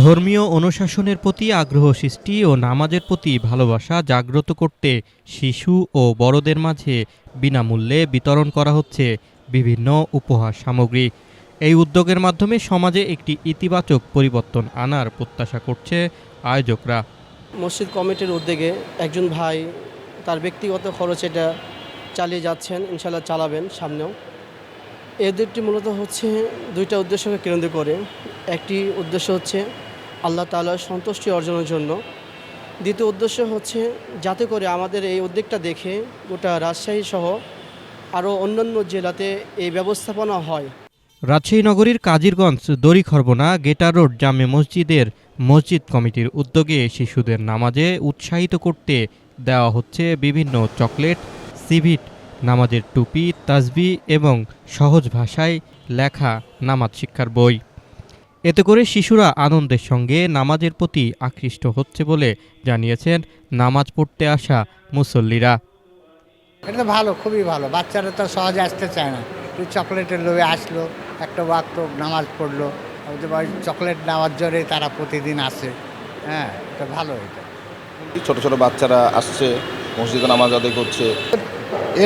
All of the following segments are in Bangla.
ধর্মীয় অনুশাসনের প্রতি আগ্রহ সৃষ্টি ও নামাজের প্রতি ভালোবাসা জাগ্রত করতে শিশু ও বড়দের মাঝে বিনামূল্যে বিতরণ করা হচ্ছে বিভিন্ন উপহার সামগ্রী। এই উদ্যোগের মাধ্যমে সমাজে একটি ইতিবাচক পরিবর্তন আনার প্রত্যাশা করছে আয়োজকরা। মসজিদ কমিটির উদ্যোগে একজন ভাই তার ব্যক্তিগত খরচ এটা চালিয়ে যাচ্ছেন ইনশাল্লাহ চালাবেন সামনেও। উদ্যোগটি মূলত হচ্ছে দুইটা উদ্দেশ্যকে কেন্দ্র করে। একটি উদ্দেশ্য হচ্ছে আল্লাহ তাআলার সন্তুষ্টি অর্জনের জন্য। দ্বিতীয় উদ্দেশ্য হচ্ছে যাতে করে আমাদের এই উদ্যোগটা দেখে গোটা রাজশাহী সহ আরও অন্যান্য জেলাতে এই ব্যবস্থাপনা হয়। রাজশাহী নগরীর কাজিরগঞ্জ দড়িখরবনা গেটার রোড জামে মসজিদের মসজিদ কমিটির উদ্যোগে শিশুদের নামাজে উৎসাহিত করতে দেওয়া হচ্ছে বিভিন্ন চকলেট, সিভিট নামাজের টুপি তাসবি এবং সহজ ভাষায় লেখা নামাজ শিক্ষার বই। এতে করে শিশুরা আনন্দের সঙ্গে নামাজের প্রতি আকৃষ্ট হচ্ছে বলে জানিয়েছেন নামাজ পড়তে আসা মুসল্লিরা। এটা তো ভালো খুবই ভালো। বাচ্চারা তো সহজে আসতে চায় না। একটু চকলেটের লোভে আসলো একটা ওয়াক্ত নামাজ পড়ল। চকলেট নেওয়ার জোরে তারা প্রতিদিন আসে। হ্যাঁ এটা ভালো এটা। ছোট ছোট বাচ্চারা আসছে মসজিদে নামাজ আদায় করছে।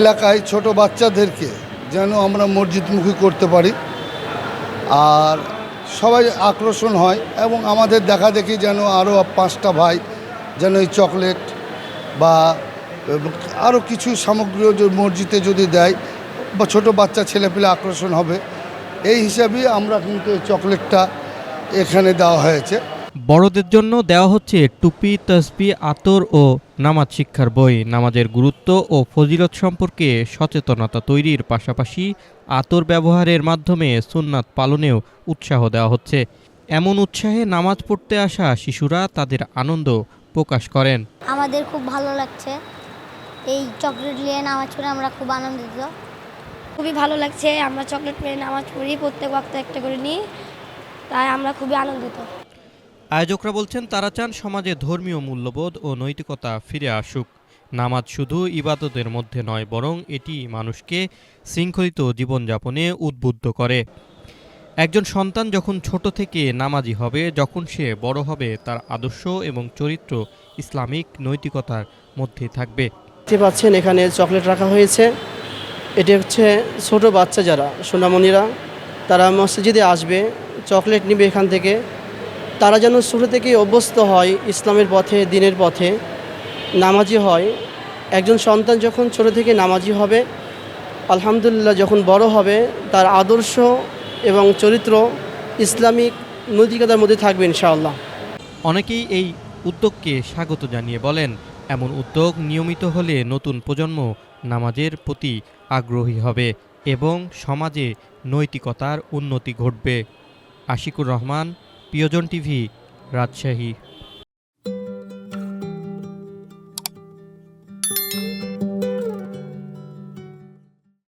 এলাকায় ছোট বাচ্চাদেরকে যেন আমরা মসজিদমুখী করতে পারি। আর সবাই আকর্ষণ হয় এবং আমাদের দেখা দেখি যেন আরও পাঁচটা ভাই যেন এই চকলেট বা আরও কিছু সামগ্রী মসজিদে যদি দেয় বা ছোট বাচ্চা ছেলেপেলে আকর্ষণ হবে। এই হিসাবে আমরা কিন্তু এই চকলেটটা এখানে দেওয়া হয়েছে। বড়দের জন্য দেওয়া হচ্ছে টুপি, তসবি, আতর ও নামাজ শিক্ষার বই নামাজের গুরুত্ব ও ফজিলত সম্পর্কে সচেতনতা তৈরির পাশাপাশি আতর ব্যবহারের মাধ্যমে সুন্নাত পালনেও উৎসাহ দেওয়া হচ্ছে। এমন উৎসাহে নামাজ পড়তে আসা শিশুরা তাদের আনন্দ প্রকাশ করেন। আমাদের খুব ভালো লাগছে। এই চকলেট নিয়ে নামাজ পড়ে আমরা খুব আনন্দিত। খুবই ভালো লাগছে আমরা চকলেট পেয়ে নামাজ পড়ি প্রত্যেক ওয়াক্ত একটা করে নিই। তাই আমরা খুবই আনন্দিত। আয়োজকরা বলছেন, তারা চান সমাজে ধর্মীয় মূল্যবোধ ও নৈতিকতা ফিরে আসুক। নামাজ শুধু ইবাদতের মধ্যে নয়, বরং এটি মানুষকে শৃঙ্খলিত জীবনযাপনে উদ্বুদ্ধ করে। একজন সন্তান যখন ছোট থেকে নামাজি হবে, যখন সে বড় হবে, তার আদর্শ এবং চরিত্র ইসলামিক নৈতিকতার মধ্যে থাকবে। দেখতে পাচ্ছেন, এখানে চকলেট রাখা হয়েছে। এটি হচ্ছে ছোট বাচ্চা যারা, সোনামণিরা, তারা মসজিদে আসবে, চকলেট নিবে এখান থেকে। তারা যেন শুরু থেকেই অভ্যস্ত হয় ইসলামের পথে, দিনের পথে। নামাজি হয়। একজন সন্তান যখন ছোট থেকে নামাজি হবে, আলহামদুলিল্লাহ যখন বড় হবে, তার আদর্শ এবং চরিত্র ইসলামিক নৈতিকতার মধ্যে থাকবে ইনশাআল্লাহ। অনেকেই এই উদ্যোগকে স্বাগত জানিয়ে বলেন, এমন উদ্যোগ নিয়মিত হলে নতুন প্রজন্ম নামাজের প্রতি আগ্রহী হবে এবং সমাজে নৈতিকতার উন্নতি ঘটবে। আশিকুর রহমান প্রিয়জন টিভি রাজশাহী।